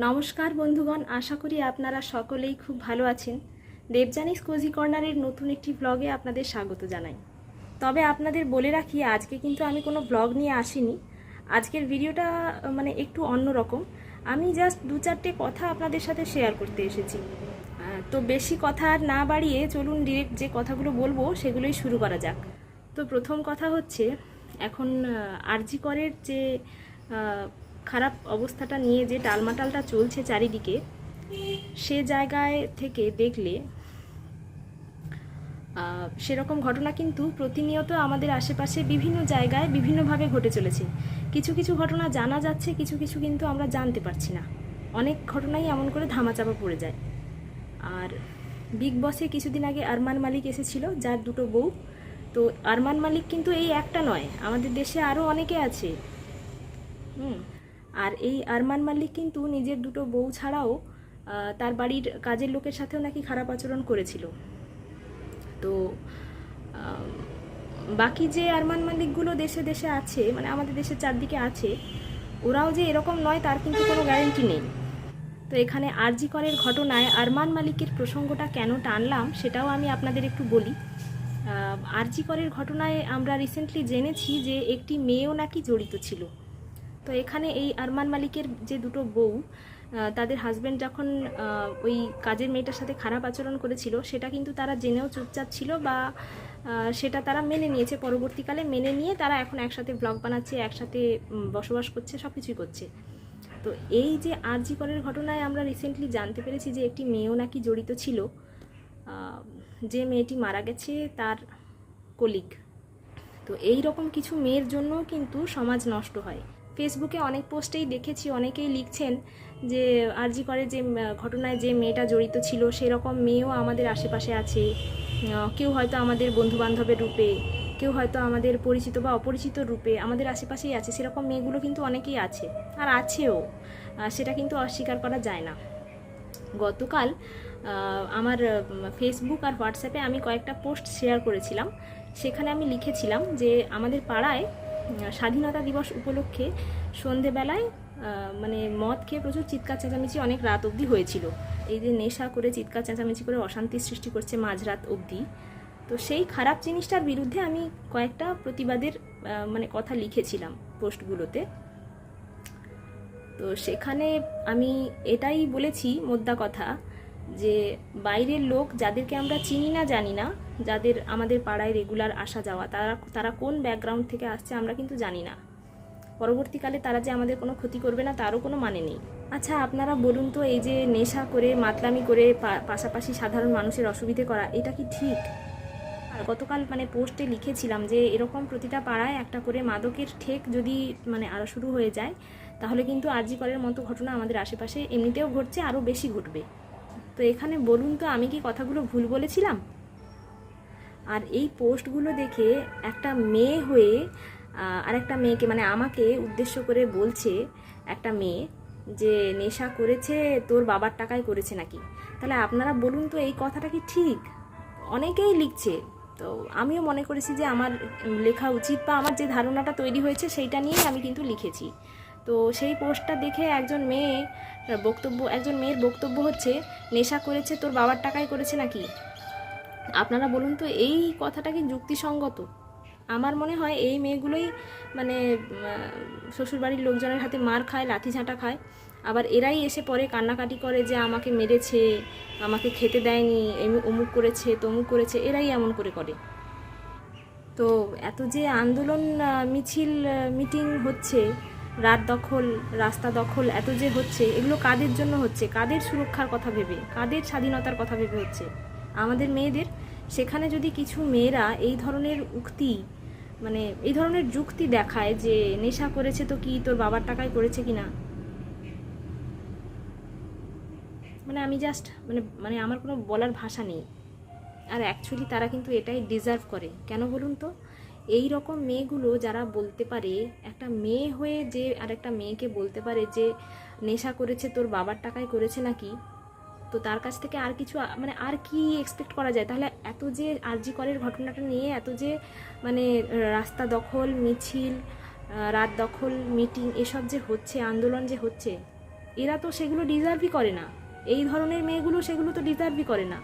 নমস্কার বন্ধুগণ, আশা করি আপনারা সকলেই খুব ভালো আছেন। দেবজানিস কোজি কর্নারের নতুন একটি ব্লগে আপনাদের স্বাগত জানাই। তবে আপনাদের বলে রাখি, আজকে কিন্তু আমি কোনো ব্লগ নিয়ে আসিনি। আজকের ভিডিওটা মানে একটু অন্যরকম আমি জাস্ট দু চারটে কথা আপনাদের সাথে শেয়ার করতে এসেছি। তো বেশি কথা আর না বাড়িয়ে চলুন ডিরেক্ট যে কথাগুলো বলব, সেগুলোই শুরু করা যাক। তো প্রথম কথা হচ্ছে, এখন আরজি করের যে খারাপ অবস্থাটা নিয়ে যে টালমাটালটা চলছে চারিদিকে, সে জায়গায় থেকে দেখলে সেরকম ঘটনা কিন্তু প্রতিনিয়ত আমাদের আশেপাশে বিভিন্ন জায়গায় বিভিন্নভাবে ঘটে চলেছে। কিছু কিছু ঘটনা জানা যাচ্ছে, কিছু কিছু কিন্তু আমরা জানতে পারছি না। অনেক ঘটনাই এমন করে ধামাচাপা পড়ে যায়। আর বিগ বসে কিছুদিন আগে আরমান মালিক এসেছিল, যার দুটো বউ। তো আরমান মালিক কিন্তু এই একটা নয়, আমাদের দেশে আরও অনেকে আছে। হুম। আর এই আরমান মালিক কিন্তু নিজের দুটো বউ ছাড়াও তার বাড়ির কাজের লোকের সাথেও নাকি খারাপ আচরণ করেছিল। তো বাকি যে আরমান মালিকগুলো দেশে দেশে আছে মানে আমাদের দেশের চারদিকে আছে, ওরাও যে এরকম নয়, তার কিন্তু কোনো গ্যারেন্টি নেই। তো এখানে আরজি করের ঘটনায় আরমান মালিকের প্রসঙ্গটা কেন টানলাম, সেটাও আমি আপনাদের একটু বলি। আরজি করের ঘটনায় আমরা রিসেন্টলি জেনেছি যে একটি মেয়েও নাকি জড়িত ছিল। তো এখানে এই আরমান মালিকের যে দুটো বউ তাদের হাজব্যান্ড যখন ওই কাজের মেয়েটার সাথে খারাপ আচরণ করেছিল, সেটা কিন্তু তারা জেনেও চুপচাপ ছিল বা সেটা তারা মেনে নিয়েছে। পরবর্তীকালে মেনে নিয়ে তারা এখন একসাথে ব্লগ বানাচ্ছে, একসাথে বসবাস করছে সব কিছুই করছে। তো এই যে আরজি করের ঘটনায় আমরা রিসেন্টলি জানতে পেরেছি যে একটি মেয়েও নাকি জড়িত ছিল যে মেয়েটি মারা গেছে তার কলিগ তো এই রকম কিছু মেয়ের জন্য কিন্তু সমাজ নষ্ট হয়। ফেসবুকে অনেক পোস্টেই দেখেছি, অনেকেই লিখছেন যে আরজি করে যে ঘটনায় যে মেয়েটা জড়িত ছিল, সেরকম মেয়েও আমাদের আশেপাশে আছে। কেউ হয়তো আমাদের বন্ধু বান্ধবের রূপে, কেউ হয়তো আমাদের পরিচিত বা অপরিচিত রূপে আমাদের আশেপাশেই আছে, সেরকম মেয়েগুলো কিন্তু অনেকেই আছে, আর আছেও। সেটা কিন্তু অস্বীকার করা যায় না। গতকাল আমার ফেসবুক আর হোয়াটসঅ্যাপে আমি কয়েকটা পোস্ট শেয়ার করেছিলাম। সেখানে আমি লিখেছিলাম যে, আমাদের পাড়ায় স্বাধীনতা দিবস উপলক্ষে সন্ধেবেলায় মানে মদ খেয়ে প্রচুর চিৎকার চেঁচামেচি অনেক রাত অবধি হয়েছিল। এই যে নেশা করে চিৎকার চেঁচামেচি করে অশান্তি সৃষ্টি করছে মাঝরাত অবধি। তো সেই খারাপ জিনিসটার বিরুদ্ধে আমি কয়েকটা প্রতিবাদের মানে কথা লিখেছিলাম পোস্টগুলোতে। তো সেখানে আমি এটাই বলেছি, মোদ্দা কথা, যে বাইরের লোক যাদেরকে আমরা চিনি না, জানি না যাদের আমাদের পাড়ায় রেগুলার আসা যাওয়া, তারা তারা কোন ব্যাকগ্রাউন্ড থেকে আসছে আমরা কিন্তু জানি না। পরবর্তীকালে তারা যে আমাদের কোনো ক্ষতি করবে না, তারও কোনো মানে নেই। আচ্ছা আপনারা বলুন তো, এই যে নেশা করে, মাতলামি করে পাশাপাশি সাধারণ মানুষের অসুবিধে করা, এটা কি ঠিক? আর গতকাল মানে পোস্টে লিখেছিলাম যে, এরকম প্রতিটা পাড়ায় একটা করে মাদকের ঠেক যদি মানে আরও শুরু হয়ে যায়, তাহলে কিন্তু আরজি করের মতো ঘটনা আমাদের আশেপাশে এমনিতেও ঘটছে আরও বেশি ঘটবে। তো এখানে বলুন তো, আমি কি কথাগুলো ভুল বলেছিলাম? আর এই পোস্টগুলো দেখে একটা মেয়ে হয়ে আর একটা মেয়েকে মানে আমাকে উদ্দেশ্য করে বলছে একটা মেয়ে যে, নেশা করেছে, তোর বাবার টাকায় করেছে নাকি? তাহলে আপনারা বলুন তো এই কথাটা কি ঠিক? অনেকেই লিখছে। তো আমিও মনে করেছি যে, আমার লেখা উচিত বা আমার যে ধারণাটা তৈরি হয়েছে সেইটা নিয়েই আমি কিন্তু লিখেছি। তো সেই পোস্টটা দেখে একজন মেয়ে, বক্তব্য, একজন মেয়ের বক্তব্য হচ্ছে, নেশা করেছে, তোর বাবার টাকায় করেছে নাকি? আপনারা বলুন তো, এই কথাটা কি যুক্তিসঙ্গত? আমার মনে হয় এই মেয়েগুলোই মানে শ্বশুরবাড়ির লোকজনের হাতে মার খায় লাঠি ঝাঁটা খায়। আবার এরাই এসে পরে কান্নাকাটি করে যে আমাকে মেরেছে, আমাকে খেতে দেয়নি এম- অমুক করেছে, তমুক করেছে, এরাই এমন করে করে। তো এত যে আন্দোলন মিছিল মিটিং হচ্ছে, রাত দখল, রাস্তা দখল, এত যে হচ্ছে, এগুলো কাদের জন্য হচ্ছে? কাদের সুরক্ষার কথা ভেবে? কাদের স্বাধীনতার কথা ভেবে হচ্ছে? আমাদের মেয়েদের সেখানে যদি কিছু মেয়েরা এই ধরনের উক্তি মানে এই ধরনের যুক্তি দেখায় যে নেশা করেছে তো কি তোর বাবার টাকায় করেছে কি না? মানে আমি জাস্ট মানে মানে আমার কোনো বলার ভাষা নেই। আর অ্যাকচুয়ালি তারা কিন্তু এটাই ডিজার্ভ করে। কেন বলুন তো? এই রকম মেয়েগুলো যারা বলতে পারে, একটা মেয়ে হয়ে যে আর একটা মেয়েকে বলতে পারে যে, নেশা করেছে, তোর বাবার টাকায় করেছে নাকি? তো তার কাছ থেকে আর কিছু মানে আর কি এক্সপেক্ট করা যায়? তাহলে এত যে আরজি করের ঘটনাটা নিয়ে এত যে মানে রাস্তা দখল, মিছিল রাত দখল মিটিং এসব যে হচ্ছে, আন্দোলন যে হচ্ছে, এরা তো সেগুলো ডিজার্ভই করে না। এই ধরনের মেয়েগুলো সেগুলো তো ডিজার্ভই করে না।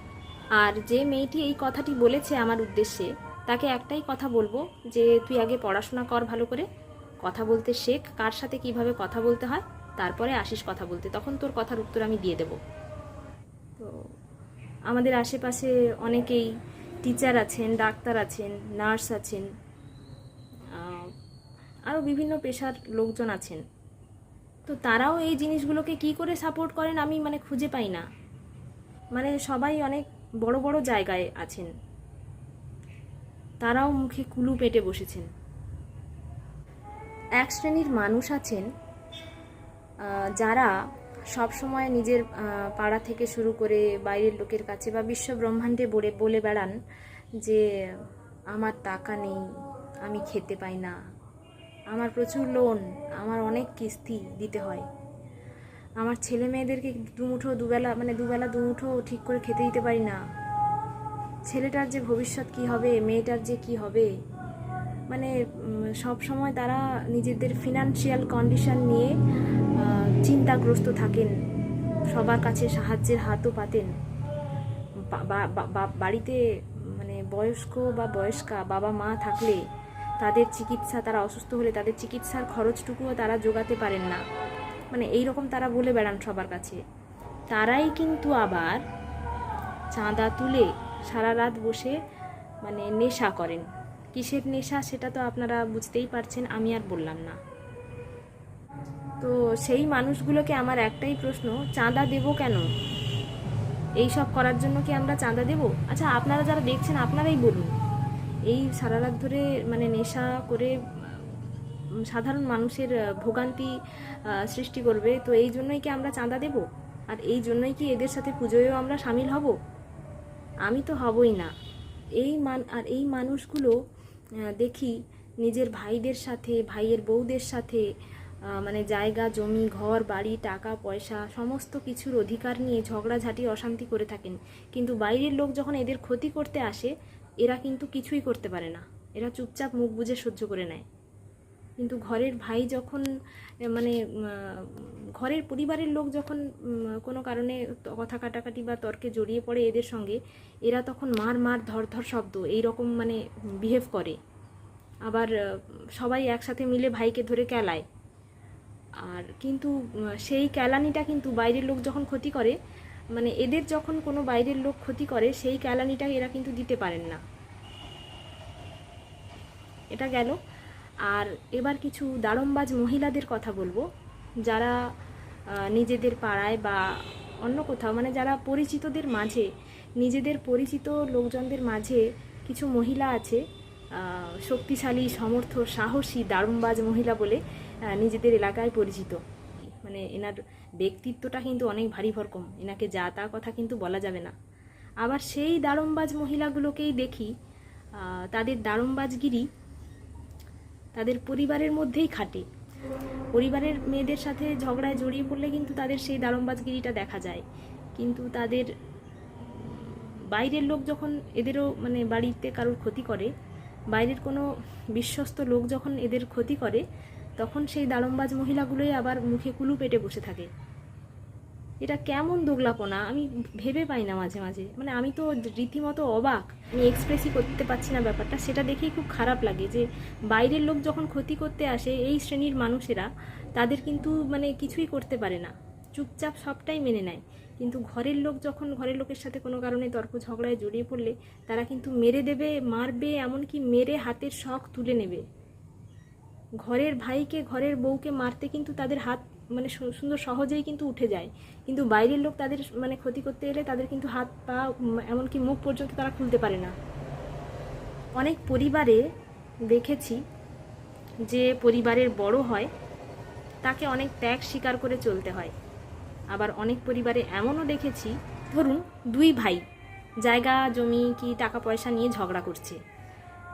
আর যে মেয়েটি এই কথাটি বলেছে আমার উদ্দেশ্যে, তাকে একটাই কথা বলব, যে তুই আগে পড়াশোনা কর ভালো করে, কথা বলতে শেখ, কার সাথে কীভাবে কথা বলতে হয়, তারপরে আসিস কথা বলতে, তখন তোর কথার উত্তর আমি দিয়ে দেব। তো আমাদের আশেপাশে অনেকেই টিচার আছেন, ডাক্তার আছেন নার্স আছেন আরও বিভিন্ন পেশার লোকজন আছেন। তো তারাও এই জিনিসগুলোকে কি করে সাপোর্ট করেন আমি মানে খুঁজে পাই না। মানে সবাই অনেক বড় বড় জায়গায় আছেন। তারাও মুখে কুলু পেটে বসেছেন। এক শ্রেণির মানুষ আছেন যারা সব সময় নিজের পাড়া থেকে শুরু করে বাইরের লোকের কাছে বা বিশ্ব ব্রহ্মাণ্ডে বলে বলে বেড়ান যে, আমার টাকা নেই, আমি খেতে পাই না। আমার প্রচুর লোন, আমার অনেক কিস্তি দিতে হয়। আমার ছেলে মেয়েদেরকে দুমুঠো, দুবেলা মানে দুবেলা দুমুঠো ঠিক করে খেতে দিতে পারি না। ছেলেটার যে ভবিষ্যৎ কি হবে, মেয়েটার যে কি হবে? মানে সব সময় তারা নিজেদের ফিনান্সিয়াল কন্ডিশন নিয়ে চিন্তাগ্রস্ত থাকেন, সবার কাছে সাহায্যের হাতও পাতেন। বাড়িতে মানে বয়স্ক বা বয়স্কা বাবা মা থাকলে তাদের চিকিৎসা, তারা অসুস্থ হলে তাদের চিকিৎসার খরচটুকুও তারা যোগাতে পারেন না। মানে এই রকম তারা বলে বেড়ান সবার কাছে। তারাই কিন্তু আবার চাঁদা তুলে সারা রাত বসে মানে নেশা করেন। কিসের নেশা সেটা তো আপনারা বুঝতেই পারছেন, আমি আর বললাম না। তো সেই মানুষগুলোকে আমার একটাই প্রশ্ন, চাঁদা দেব কেন? এই সব করার জন্য কি আমরা চাঁদা দেব? আচ্ছা আপনারা যারা দেখছেন, আপনারাই বলুন। এই সারা রাত ধরে মানে নেশা করে সাধারণ মানুষের ভোগান্তি সৃষ্টি করবে, তো এই জন্যই কি আমরা চাঁদা দেব? আর এই জন্যই কি এদের সাথে পুজোয়ও আমরা সামিল হব? আমি তো হবই না। এই মান, আর এই মানুষগুলো দেখি নিজের ভাইদের সাথে, ভাইয়ের বউদের সাথে মানে জায়গা, জমি, ঘর, বাড়ি, টাকা, পয়সা, সমস্ত কিছুর অধিকার নিয়ে ঝগড়াঝাটি, অশান্তি করে থাকেন। কিন্তু বাইরের লোক যখন এদের ক্ষতি করতে আসে, এরা কিন্তু কিছুই করতে পারে না। এরা চুপচাপ মুখ বুজে সহ্য করে নেয়। কিন্তু ঘরের ভাই যখন মানে ঘরের পরিবারের লোক যখন কোনো কারণে কথা কাটাকাটি বা তর্কে জড়িয়ে পড়ে এদের সঙ্গে, এরা তখন মার মার, ধর ধর শব্দ এই রকম মানে বিহেভ করে। আবার সবাই একসাথে মিলে ভাইকে ধরে কেলায়। আর কিন্তু সেই ক্যালানিটা কিন্তু বাইরের লোক যখন ক্ষতি করে মানে এদের যখন কোনো বাইরের লোক ক্ষতি করে, সেই কেলানিটা এরা কিন্তু দিতে পারেন না। এটা গেল। আর এবার কিছু দাড়মবাজ মহিলাদের কথা বলব, যারা নিজেদের পাড়ায় বা অন্য কোথাও মানে যারা পরিচিতদের মাঝে, নিজেদের পরিচিত লোকজনদের মাঝে কিছু মহিলা আছে শক্তিশালী, সমর্থ, সাহসী দারুমবাজ মহিলা বলে নিজেদের এলাকায় পরিচিত। মানে এনার ব্যক্তিত্বটা কিন্তু অনেক ভারী ভরকম। এনাকে যা তা কথা কিন্তু বলা যাবে না। আবার সেই দারুমবাজ মহিলাগুলোকেই দেখি তাদের দারুমবাজগিরি তাদের পরিবারের মধ্যেই খাটে। পরিবারের মেয়েদের সাথে ঝগড়ায় জড়িয়ে পড়লে কিন্তু তাদের সেই দারমবাজগিরিটা দেখা যায়। কিন্তু তাদের বাইরের লোক যখন এদেরও মানে বাড়িতে কারোর ক্ষতি করে, বাইরের কোনো বিশ্বস্ত লোক যখন এদের ক্ষতি করে তখন সেই দারম্বাজ মহিলাগুলোই আবার মুখে কুলু পেটে বসে থাকে। এটা কেমন দোগলাপনা? আমি ভেবে পাই না মাঝে মাঝে। মানে আমি তো রীতিমতো অবাক। আমি এক্সপ্রেসই করতে পারছি না ব্যাপারটা। সেটা দেখেই খুব খারাপ লাগে যে, বাইরের লোক যখন ক্ষতি করতে আসে, এই শ্রেণির মানুষেরা, তাদের কিন্তু মানে কিছুই করতে পারে না। চুপচাপ সবটাই মেনে নেয়। কিন্তু ঘরের লোক যখন ঘরের লোকের সাথে কোনো কারণে তর্ক ঝগড়ায় জড়িয়ে পড়লে, তারা কিন্তু মেরে দেবে, মারবে, এমনকি মেরে হাতের শখ তুলে নেবে। ঘরের ভাইকে, ঘরের বউকে মারতে কিন্তু তাদের হাত মানে সুন্দর সহজেই কিন্তু উঠে যায়। কিন্তু বাইরের লোক তাদের মানে ক্ষতি করতে এলে তাদের কিন্তু হাত, পা এমনকি মুখ পর্যন্ত তারা খুলতে পারে না। অনেক পরিবারে দেখেছি যে পরিবারের বড় হয়, তাকে অনেক ত্যাগ স্বীকার করে চলতে হয়। আবার অনেক পরিবারে এমনও দেখেছি, ধরুন দুই ভাই, জায়গা, জমি কি টাকা পয়সা নিয়ে ঝগড়া করছে।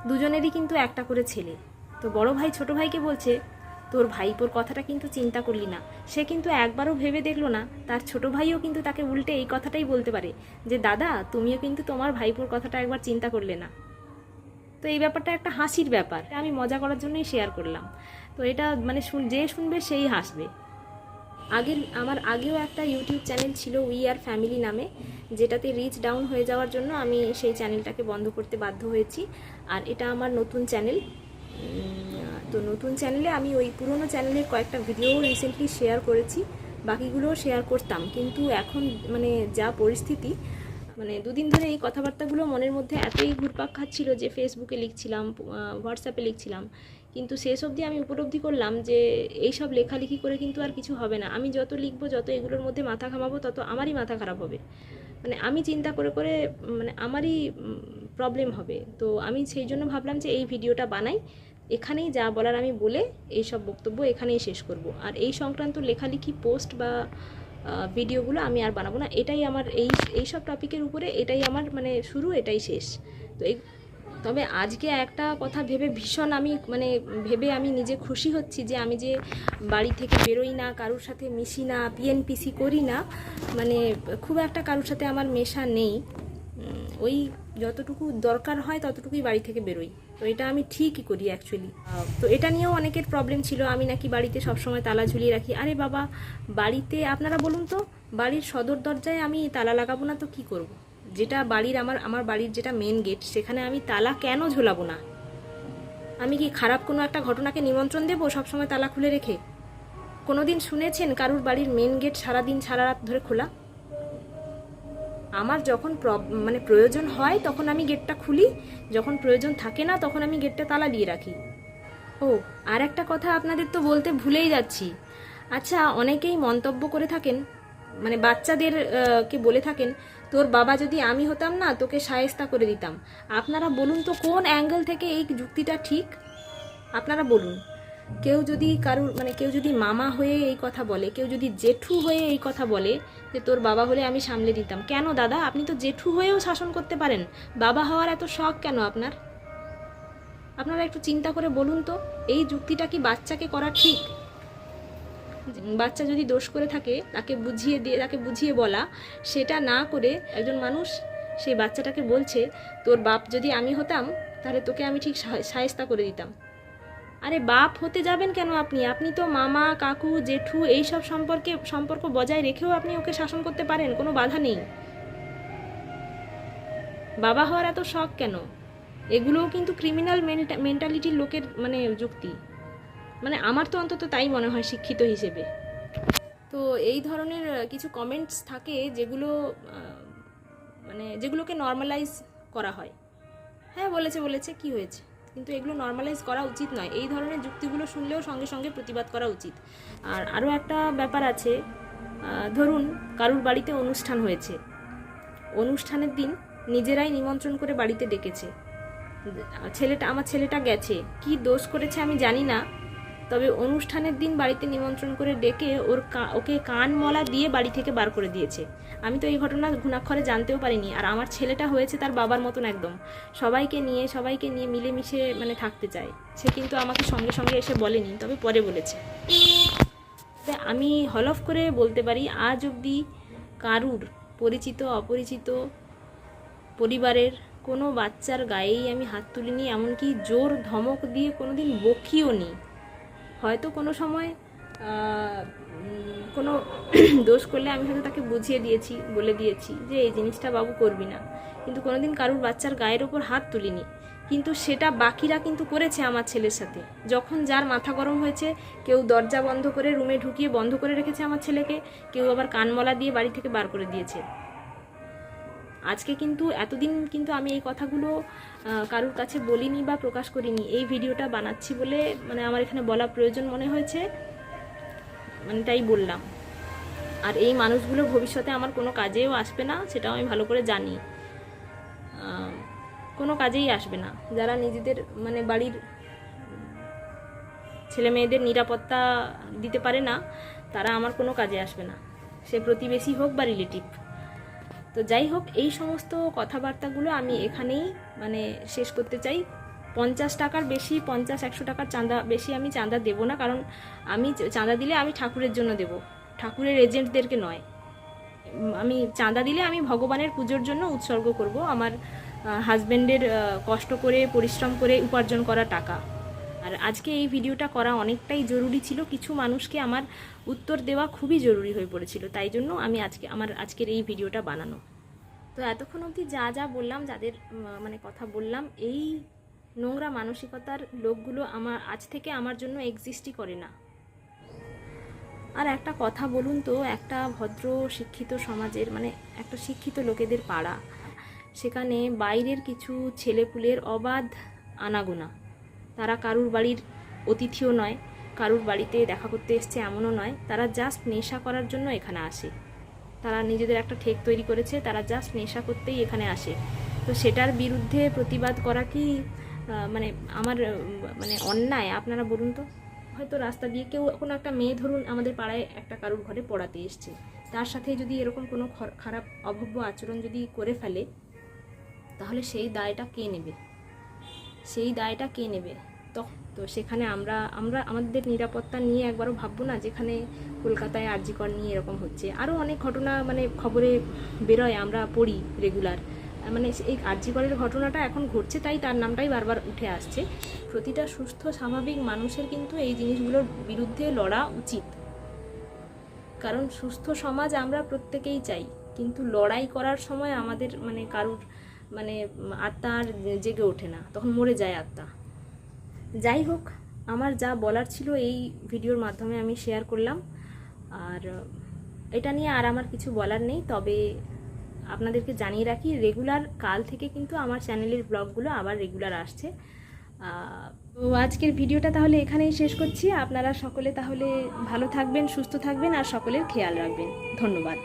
দুজনেরই কিন্তু একটা করে ছেলে। তো বড় ভাই ছোট ভাইকে বলছে, তোর ভাইপোর কথাটা কিন্তু চিন্তা করলি না। সে কিন্তু একবারও ভেবে দেখল না। তার ছোট ভাইও কিন্তু তাকে উল্টে এই কথাটাই বলতে পারে যে, দাদা, তুমিও কিন্তু তোমার ভাইপোর কথাটা একবার চিন্তা করলে না। তো এই ব্যাপারটা একটা হাসির ব্যাপার। আমি মজা করার জন্যই শেয়ার করলাম। তো এটা মানে যে শুনবে সেই হাসবে। আগের, আমার আগেও একটা ইউটিউব চ্যানেল ছিল উই আর ফ্যামিলি নামে, যেটাতে রিচ ডাউন হয়ে যাওয়ার জন্য আমি সেই চ্যানেলটাকে বন্ধ করতে বাধ্য হয়েছি। আর এটা আমার নতুন চ্যানেল তো নতুন চ্যানেলে আমি ওই পুরনো চ্যানেলের কয়েকটা ভিডিও রিসেন্টলি শেয়ার করেছি, বাকিগুলোও শেয়ার করতাম। কিন্তু এখন মানে যা পরিস্থিতি মানে দুদিন ধরে এই কথাবার্তাগুলো মনের মধ্যে এতই ঘুরপাক খাচ্ছিল যে ফেসবুকে লিখছিলাম হোয়াটসঅ্যাপে লিখছিলাম। কিন্তু শেষ অবধি আমি উপলব্ধি করলাম যে এইসব লেখালেখি করে কিন্তু আর কিছু হবে না। আমি যত লিখব, যত এগুলোর মধ্যে মাথা ঘামাবো, তত আমারই মাথা খারাপ হবে। মানে আমি চিন্তা করে করে মানে আমারই প্রবলেম হবে। তো আমি সেই জন্য ভাবলাম যে এই ভিডিওটা বানাই। এখানেই যা বলার আমি বলে এই সব বক্তব্য এখানেই শেষ করব। আর এই সংক্রান্ত লেখালেখি পোস্ট বা ভিডিওগুলো আমি আর বানাবো না। এটাই আমার এই এই সব টপিকের উপরে এটাই আমার মানে শুরু, এটাই শেষ। তো এই, তবে আজকে একটা কথা ভেবে ভীষণ আমি মানে ভেবে আমি নিজে খুশি হচ্ছি যে আমি যে বাড়ি থেকে বেরোই না, কারোর সাথে মিশি না পিএনপিসি করি না মানে খুব একটা কারোর সাথে আমার মেশা নেই। ওই যতটুকু দরকার হয় ততটুকুই বাড়ি থেকে বেরোই। তো এটা আমি ঠিকই করি অ্যাকচুয়ালি তো এটা নিয়েও অনেকের প্রবলেম ছিল। আমি নাকি বাড়িতে সবসময় তালা ঝুলিয়ে রাখি। আরে বাবা, বাড়িতে আপনারা বলুন তো, বাড়ির সদর দরজায় আমি তালা লাগাবো না তো কি করব। যেটা বাড়ির আমার আমার বাড়ির যেটা মেন গেট সেখানে আমি তালা কেন ঝোলাবো না? আমি কি খারাপ কোনো একটা ঘটনাকে নিমন্ত্রণ দেবো সবসময় তালা খুলে রেখে? কোনোদিন শুনেছেন কারুর বাড়ির মেন গেট সারাদিন সারা রাত ধরে খোলা? আমার যখন মানে প্রয়োজন হয়, তখন আমি গেটটা খুলি। যখন প্রয়োজন থাকে না, তখন আমি গেটটা তালা দিয়ে রাখি। ও, আর একটা কথা আপনাদের তো বলতে ভুলেই যাচ্ছি। আচ্ছা অনেকেই মন্তব্য করে থাকেন মানে বাচ্চাদের কে বলে থাকেন, তোর বাবা যদি আমি হতাম না, তোকে সায়স্তা করে দিতাম। আপনারা বলুন তো কোন অ্যাঙ্গেল থেকে এই যুক্তিটা ঠিক? আপনারা বলুন। কেউ যদি কারুর মানে কেউ যদি মামা হয়ে এই কথা বলে, কেউ যদি জেঠু হয়ে এই কথা বলে যে তোর বাবা হলে আমি সামলে দিতাম। কেন দাদা? আপনি তো জেঠু হয়েও শাসন করতে পারেন। বাবা হওয়ার এত শখ কেন আপনার? আপনারা একটু চিন্তা করে বলুন তো, এই যুক্তিটা কি বাচ্চাকে করা ঠিক? বাচ্চা যদি দোষ করে থাকে, তাকে বুঝিয়ে দিয়ে, তাকে বুঝিয়ে বলা, সেটা না করে একজন মানুষ সেই বাচ্চাটাকে বলছে, তোর বাপ যদি আমি হতাম, তাহলে তোকে আমি ঠিক সায়স্তা করে দিতাম। আরে বাপ, হতে যাবেন কেন আপনি? আপনি তো মামা, কাকু, জেঠু এই সব সম্পর্কে, সম্পর্ক বজায় রেখেও আপনি ওকে শাসন করতে পারেন, কোনো বাধা নেই। বাবা হওয়ার এত শখ কেন? এগুলোও কিন্তু ক্রিমিনাল মেন্টালিটির লোকের মানে যুক্তি। মানে আমার তো অন্তত তাই মনে হয় শিক্ষিত হিসেবে। তো এই ধরনের কিছু কমেন্টস থাকে যেগুলো মানে যেগুলোকে নর্মালাইজ করা হয়। হ্যাঁ বলেছে বলেছে, কি হয়েছে? কিন্তু এগুলো নর্মালাইজ করা উচিত নয়। এই ধরনের যুক্তিগুলো শুনলেও সঙ্গে সঙ্গে প্রতিবাদ করা উচিত। আর আরও একটা ব্যাপার আছে ধরুন কারুর বাড়িতে অনুষ্ঠান হয়েছে। অনুষ্ঠানের দিন নিজেরাই নিমন্ত্রণ করে বাড়িতে ডেকেছে। ছেলেটা, আমার ছেলেটা গেছে। কি দোষ করেছে আমি জানি না তবে অনুষ্ঠানের দিন বাড়িতে নিমন্ত্রণ করে ডেকে ওর ওকে কান মলা দিয়ে বাড়ি থেকে বার করে দিয়েছে। আমি তো এই ঘটনা ঘুণাক্ষরে জানতেও পারিনি, আর আমার ছেলেটা হয়েছে তার বাবার মতন একদম। সবাইকে নিয়ে সবাইকে নিয়ে মিলেমিশে মানে থাকতে চায়। সে কিন্তু আমাকে সঙ্গে সঙ্গে এসে বলেনি, তবে পরে বলেছে। আমি হলফ করে বলতে পারি, আজ অবধি কারুর পরিচিত, অপরিচিত পরিবারের কোনো বাচ্চার গায়েই আমি হাত তুলিনি, এমনকি জোর ধমক দিয়ে কোনোদিন বকিও নি। হয়তো কোনো সময় কোনো দোষ করলে আমি হয়তো তাকে বুঝিয়ে দিয়েছি, বলে দিয়েছি যে এই জিনিসটা বাবু করবি না। কিন্তু কোনোদিন কারুর বাচ্চার গায়ের ওপর হাত তুলিনি। কিন্তু সেটা বাকিরা কিন্তু করেছে আমার ছেলের সাথে। যখন যার মাথা গরম হয়েছে, কেউ দরজা বন্ধ করে রুমে ঢুকিয়ে বন্ধ করে রেখেছে আমার ছেলেকে, কেউ আবার কানমলা দিয়ে বাড়ি থেকে বার করে দিয়েছে। আজকে কিন্তু এতদিন কিন্তু আমি এই কথাগুলো কারুর কাছে বলিনি বা প্রকাশ করিনি। এই ভিডিওটা বানাচ্ছি বলে মানে আমার এখানে বলা প্রয়োজন মনে হয়েছে মানে তাই বললাম। আর এই মানুষগুলো ভবিষ্যতে আমার কোনো কাজেও আসবে না, সেটাও আমি ভালো করে জানি। কোনো কাজেই আসবে না। যারা নিজেদের মানে বাড়ির ছেলে মেয়েদের নিরাপত্তা দিতে পারে না, তারা আমার কোনো কাজে আসবে না। সে প্রতিবেশী হোক বা রিলেটিভ তো যাই হোক, এই সমস্ত কথাবার্তাগুলো আমি এখানেই মানে শেষ করতে চাই। পঞ্চাশ টাকার বেশি, পঞ্চাশ, একশো টাকার চাঁদা বেশি আমি চাঁদা দেবো না, কারণ আমি চাঁদা দিলে আমি ঠাকুরের জন্য দেব। ঠাকুরের এজেন্টদেরকে নয়। আমি চাঁদা দিলে আমি ভগবানের পুজোর জন্য উৎসর্গ করব আমার হাজব্যান্ডের কষ্ট করে, পরিশ্রম করে উপার্জন করা টাকা। আর আজকে এই ভিডিওটা করা অনেকটাই জরুরি ছিল। কিছু মানুষকে আমার উত্তর দেওয়া খুবই জরুরি হয়ে পড়েছিল। তাই জন্য আমি আজকে, আমার আজকের এই ভিডিওটা বানানো। তো এতক্ষণ অবধি যা যা বললাম, যাদের মানে কথা বললাম, এই নোংরা মানসিকতার লোকগুলো আমার, আজ থেকে আমার জন্য এক্সিস্টই করে না। আর একটা কথা বলুন তো, একটা ভদ্র শিক্ষিত সমাজের মানে একটা শিক্ষিত লোকেদের পাড়া, সেখানে বাইরের কিছু ছেলেপুলের অবাধ আনাগোনা। তারা কারুর বাড়ির অতিথিও নয়, কারুর বাড়িতে দেখা করতে এসছে এমনও নয়, তারা জাস্ট নেশা করার জন্য এখানে আসে। তারা নিজেদের একটা ঠেক তৈরি করেছে, তারা জাস্ট নেশা করতেই এখানে আসে। তো সেটার বিরুদ্ধে প্রতিবাদ করা কি মানে আমার মানে অন্যায়? আপনারা বলুন তো। হয়তো রাস্তা দিয়ে কেউ কোনো একটা মেয়ে ধরুন আমাদের পাড়ায় একটা কারুর ঘরে পড়াতে এসছে। তার সাথে যদি এরকম কোনো খর- খারাপ অভব্য আচরণ যদি করে ফেলে, তাহলে সেই দায়টা কে নেবে? সেই দায়টা কে নেবে? তো তো সেখানে আমরা আমরা আমাদের নিরাপত্তা নিয়ে একবারও ভাববো না, যেখানে কলকাতায় আরজিকর নিয়ে এরকম হচ্ছে। আরও অনেক ঘটনা মানে খবরে বেরোয়, আমরা পড়ি রেগুলার মানে এই আরজিকরের ঘটনাটা এখন ঘটছে, তাই তার নামটাই বারবার উঠে আসছে। প্রতিটা সুস্থ, স্বাভাবিক মানুষের কিন্তু এই জিনিসগুলোর বিরুদ্ধে লড়া উচিত। কারণ সুস্থ সমাজ আমরা প্রত্যেকেই চাই, কিন্তু লড়াই করার সময় আমাদের মানে কারুর মানে আত্মা আর জেগে ওঠে না, তখন মরে যায় আত্মা। যাই হোক, আমার যা বলার ছিল এই ভিডিওর মাধ্যমে আমি শেয়ার করলাম। আর এটা নিয়ে আর আমার কিছু বলার নেই, তবে আপনাদেরকে জানিয়ে রাখি রেগুলার কাল থেকে কিন্তু আমার চ্যানেলের ব্লগগুলো আবার রেগুলার আসছে। আজকের ভিডিওটা তাহলে এখানেই শেষ করছি। আপনারা সকলে তাহলে ভালো থাকবেন, সুস্থ থাকবেন, আর সকলের খেয়াল রাখবেন। ধন্যবাদ।